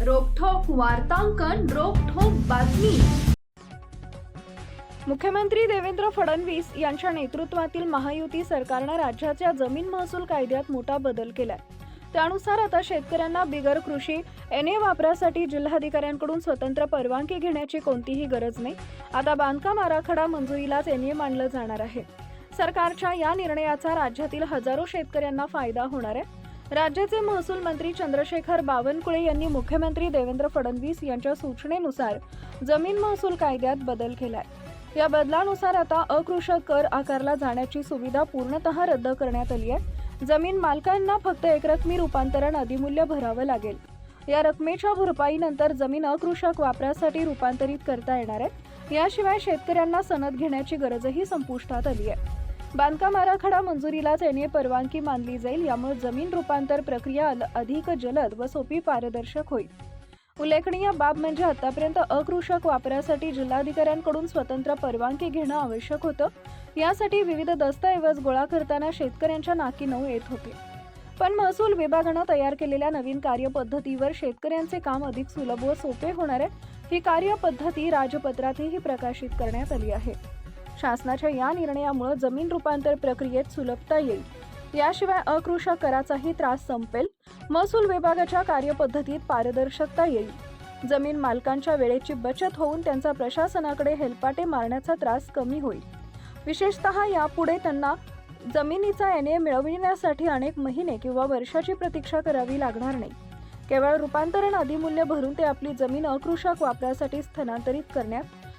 वार्तांकन रोखोक बातमी. मुख्यमंत्री देवेंद्र फडणवीस यांच्या नेतृत्वातील महायुती सरकारनं राज्याच्या जमीन महसूल कायद्यात मोठा बदल केलाय. त्यानुसार आता शेतकऱ्यांना बिगर कृषी एन ए वापरासाठी जिल्हाधिकाऱ्यांकडून स्वतंत्र परवानगी घेण्याची कोणतीही गरज नाही. आता बांधकाम आराखडा मंजुरीलाच एन ए मानलं जाणार आहे. सरकारच्या या निर्णयाचा राज्यातील हजारो शेतकऱ्यांना फायदा होणार आहे. राज्याचे महसूल मंत्री चंद्रशेखर बावनकुळे यांनी मुख्यमंत्री देवेंद्र फडणवीस यांच्या सूचनेनुसार जमीन महसूल कायद्यात बदल केलाय. या बदलानुसार आता अकृषक कर आकारला जाण्याची सुविधा पूर्णतः रद्द करण्यात आली आहे. जमीन मालकांना फक्त एकरकमी रूपांतरण अधिमूल्य भरावं लागेल. या रकमेच्या भरपाईनंतर जमीन अकृषक वापरासाठी रूपांतरित करता येणार आहे. याशिवाय शेतकऱ्यांना सनद घेण्याची गरजही संपुष्टात आली आहे. बांधकाम आराखडा मंजुरीलाच एनए परवानगी मानली जाईल यामुळे जमीन रूपांतर प्रक्रिया अल- अधिक जलद व सोपी पारदर्शक होईल. उल्लेखनीय बाब म्हणजे आतापर्यंत अकृषक वापरासाठी जिल्हाधिकाऱ्यांकडून स्वतंत्र परवानगी घेणं आवश्यक होतं. यासाठी विविध दस्तऐवज गोळा करताना शेतकऱ्यांच्या नाकी नऊ येत होते. पण महसूल विभागानं तयार केलेल्या नवीन कार्यपद्धतीवर शेतकऱ्यांचे काम अधिक सुलभ व सोपे होणार आहे. ही कार्यपद्धती राजपत्रातही प्रकाशित करण्यात आली आहे. शासनाच्या या निर्णयामुळे जमीन रूपांतर प्रक्रियेत सुलभता येईल. याशिवाय अकृषक कराचाही त्रास संपेल. महसूल विभागाच्या कार्यपद्धतीत पारदर्शकता येईल. जमीन मालकांच्या वेळेची बचत होऊन त्यांचा प्रशासनाकडे हेलपाटे मारण्याचा त्रास कमी होईल. विशेषतः यापुढे त्यांना जमिनीचा एन ए मिळविण्यासाठी अनेक महिने किंवा वर्षाची प्रतीक्षा करावी लागणार नाही. केवळ रूपांतरण अधिमूल्य भरून ते आपली जमीन अकृषक वापरासाठी स्थलांतरित करण्यात